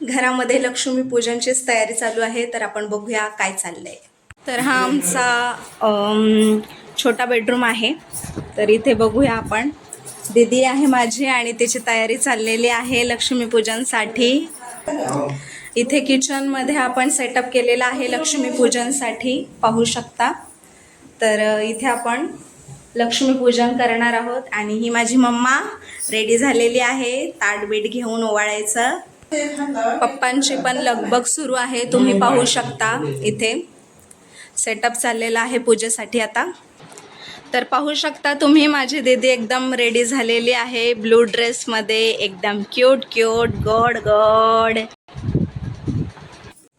घरामध्ये लक्ष्मी पूजनचीच तयारी चालू आहे तर आपण बघूया काय चाललंय. तर हा आमचा छोटा बेडरूम आहे. तर इथे बघूया आपण. दीदी आहे माझी आणि त्याची तयारी चाललेली आहे लक्ष्मीपूजनसाठी इथे किचनमध्ये आपण सेटअप केलेला आहे लक्ष्मीपूजनसाठी पाहू शकता. तर इथे आपण लक्ष्मीपूजन करणार आहोत आणि ही माझी मम्मा रेडी झालेली आहे ताटबीट घेऊन ओवाळायचं. पप्पांची पण लगबग सुरू आहे तुम्ही पाहू शकता इथे. सेटअप चाललेला आहे पूजेसाठी आता. तर पाहू शकता तुम्ही माझी दीदी एकदम रेडी झालेली आहे. ब्लू ड्रेसमध्ये एकदम क्यूट क्यूट गोड गोड.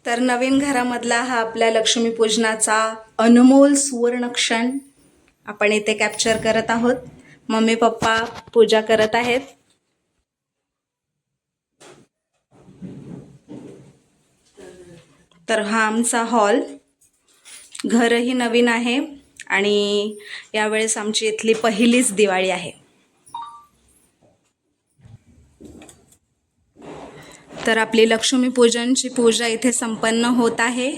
तर नवीन घरामधला हा आपल्या लक्ष्मीपूजनाचा अनमोल सुवर्ण क्षण आपण इथे कॅप्चर करत आहोत. मम्मी पप्पा पूजा करत आहेत. तर हा आमचा हॉल. घरही नवीन आहे आणि यावेळेस आमची इथली पहिलीच दिवाळी आहे. तर आपली लक्ष्मीपूजनची पूजा इथे संपन्न होत आहे.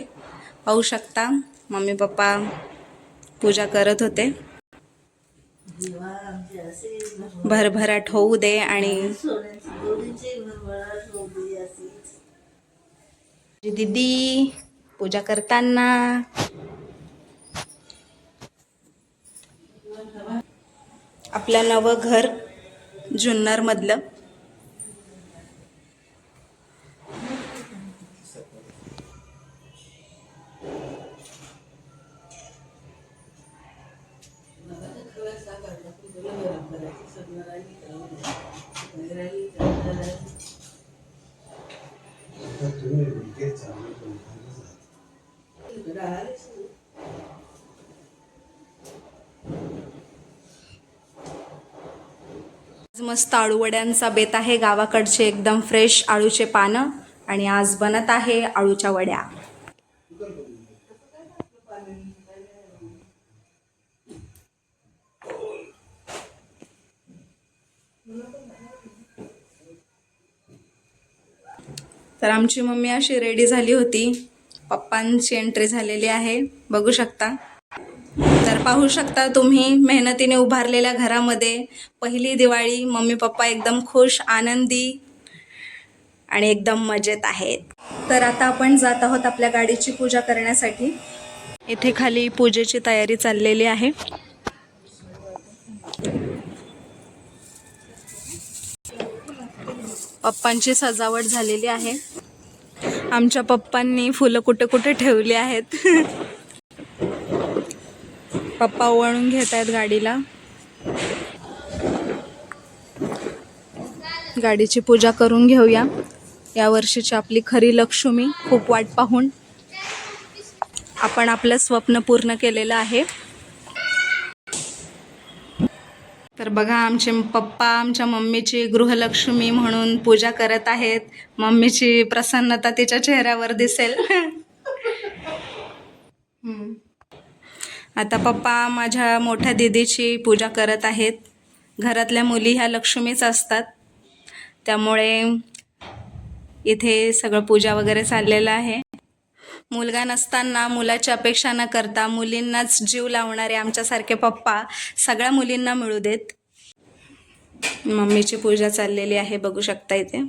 पाहू शकता मम्मी पप्पा पूजा करत होते. भरभराट होऊ दे आणि दीदी पूजा करताना आपलं नवं घर जुन्नरमधलं. आज मस्त आळूवड्यांचा बेत आहे गावाकडचे एकदम फ्रेश आळूचे पानं आणि आज बनत आहे आळूच्या वड्या. तर आमची मम्मी अशी रेडी झाली होती. पप्पांची एंट्री झालेली आहे. बघू शकता. तर पाहू शकता तुम्ही मेहनतीने उभारलेल्या घरामध्ये पहिली दिवाळी मम्मी पप्पा एकदम खुश आनंदी आणि एकदम मजेत आहेत. तर आता आपण जात आहोत आपल्या गाडीची पूजा करण्यासाठी. इथे खाली पूजेची तयारी चाललेली आहे. पप्पांची सजावट झालेली आहे. आमच्या पप्पांनी फुलं कुठे कुठे ठेवली आहेत. पप्पा ओवाळून घेत आहेत गाडीला. गाडीची पूजा करून घेऊया. या वर्षीची आपली खरी लक्ष्मी खूप वाट पाहून आपण आपलं स्वप्न पूर्ण केलेलं आहे. तर बघा आमचे पप्पा आमच्या मम्मीची गृहलक्ष्मी म्हणून पूजा करत आहेत. मम्मीची प्रसन्नता तिच्या चेहऱ्यावर दिसेल. आता पप्पा माझ्या मोठ्या दिदीची पूजा करत आहेत. घरातल्या मुली ह्या लक्ष्मीच असतात. त्यामुळे इथे सगळं पूजा वगैरे चाललेलं आहे. मुलगा नसताना मुलाची अपेक्षा न करता मुलींनाच जीव लावणारे आमच्यासारखे पप्पा सगळ्या मुलींना मिळू देत. मम्मीची पूजा चाललेली आहे बघू शकता इथे.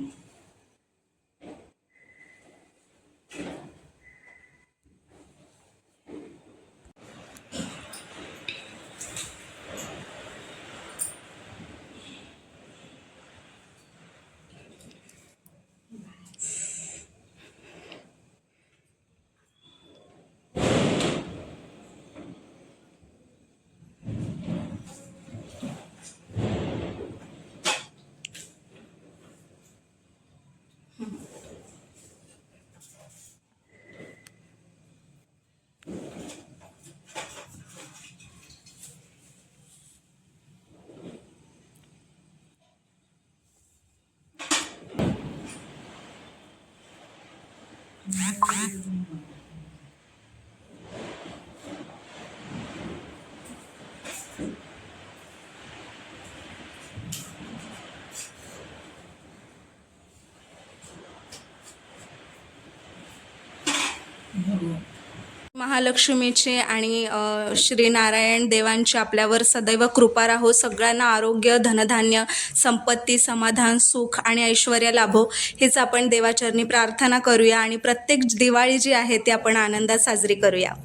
महालक्ष्मीचे आणि श्रीनारायण श्री नारायण देवांची आपल्यावर सदैव कृपा राहो. सगळ्यांना आरोग्य धनधान्य संपत्ती समाधान सुख आणि ऐश्वर लाभो. हेच आपण देवाचरणी प्रार्थना करूया आणि प्रत्येक दिवाळी जी आहे ती आपण आनंदात साजरी करूया.